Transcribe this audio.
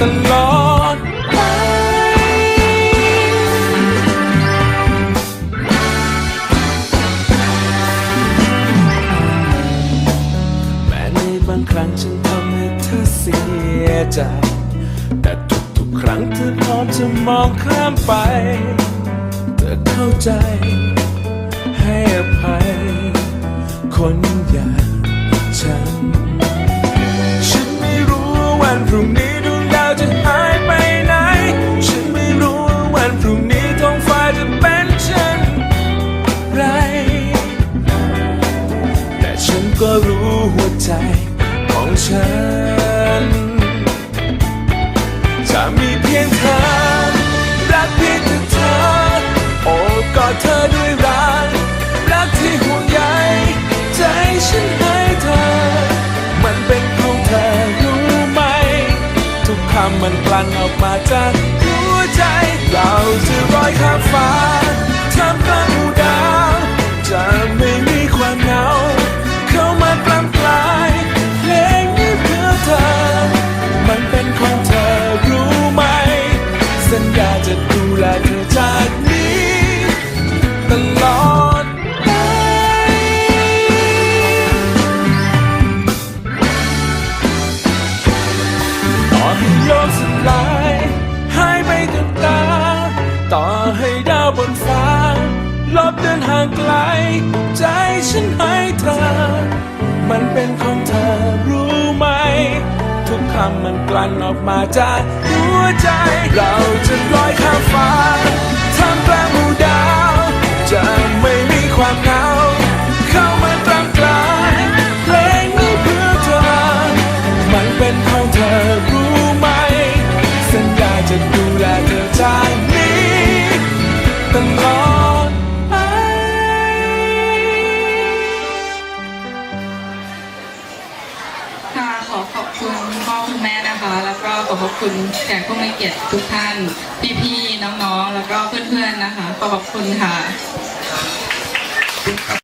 ตลอดไปแม้ในบางครั้งฉันทำให้เธอเสียใจ แต่ทุกๆครั้งเธอพร้อมจะมองข้ามไป เธอเข้าใจให้อภัย คนอย่างฉัน ฉันไม่รู้ว่าวันพรุ่งนี้ ก็รู้หัวใจของฉัน จะมีเพียงเธอ รักเพียงแต่เธอ โอบกอดเธอด้วยรัก รักที่ห่วงใยใจฉันให้เธอ มันเป็นของเธอรู้ไหม ทุกคำมันกลั่นออกมาจาก ให้โลกสลายหายไปกับตา ต่อให้ดาวบนฟ้า ลบเดินห่างไกล ใจฉันให้เธอมันเป็นของเธอรู้ไหม ทุกคำมันกลั่นออกมาจากหัวใจ เราจะลอยข้ามฟ้าท่ามกลางหมู่ดาวจะ คุณแขกผู้มีเกียรติทุกท่าน พี่ๆ น้องๆ แล้วก็เพื่อนๆ นะคะ ขอขอบคุณค่ะ